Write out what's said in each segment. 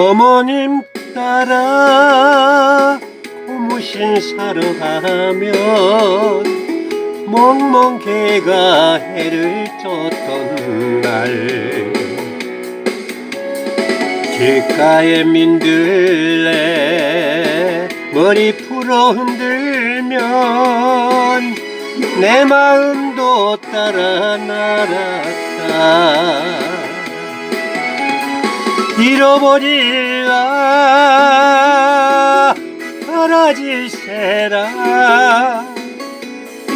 어머님 따라 고무신 사러 가면 멍멍 개가 해를 쫓던 날. 길가에 민들레 머리 풀어 흔들면 내 마음도 따라 날았다 잃어버릴라. 사라질세라.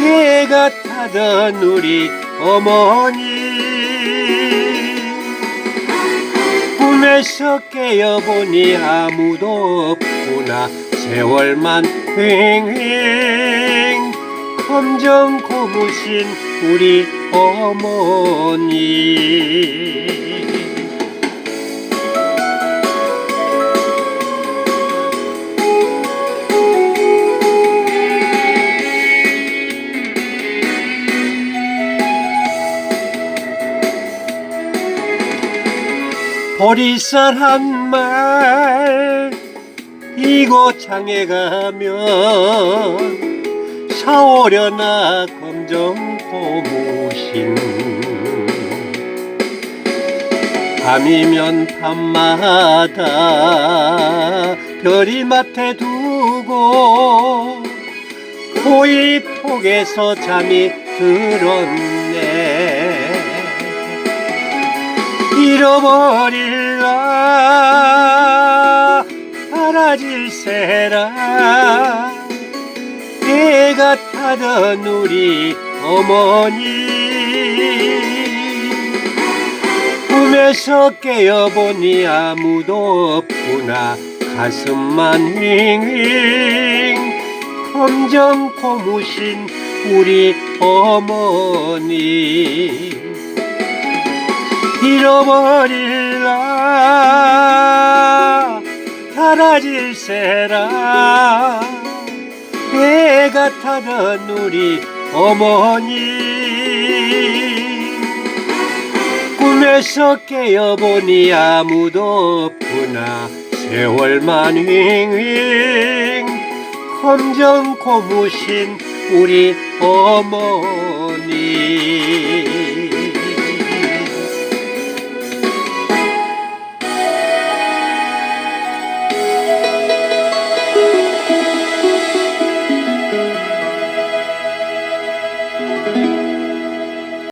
얘가 타던 우리 어머니. 꿈에서 깨어보니 아무도 없구나. 세월만 휑휑 검정 고무신 우리 어머니 보리쌀 한말 이고창에 가면 사오려나 검정 고무신. 밤이면 밤마다 별이 맡에 두고 고이 폭에서 잠이 들었네. 잃어버릴 사라질세라. 내가 타던 우리 어머니. 꿈에서 깨어보니 아무도 없구나. 가슴만 윙윙. 검정 고무신 우리 어머니. 잃어버릴라 사라질세라. 내가 타던 우리 어머니. 꿈에서 깨어보니 아무도 없구나. 세월만 윙윙 검정 고무신 우리 어머니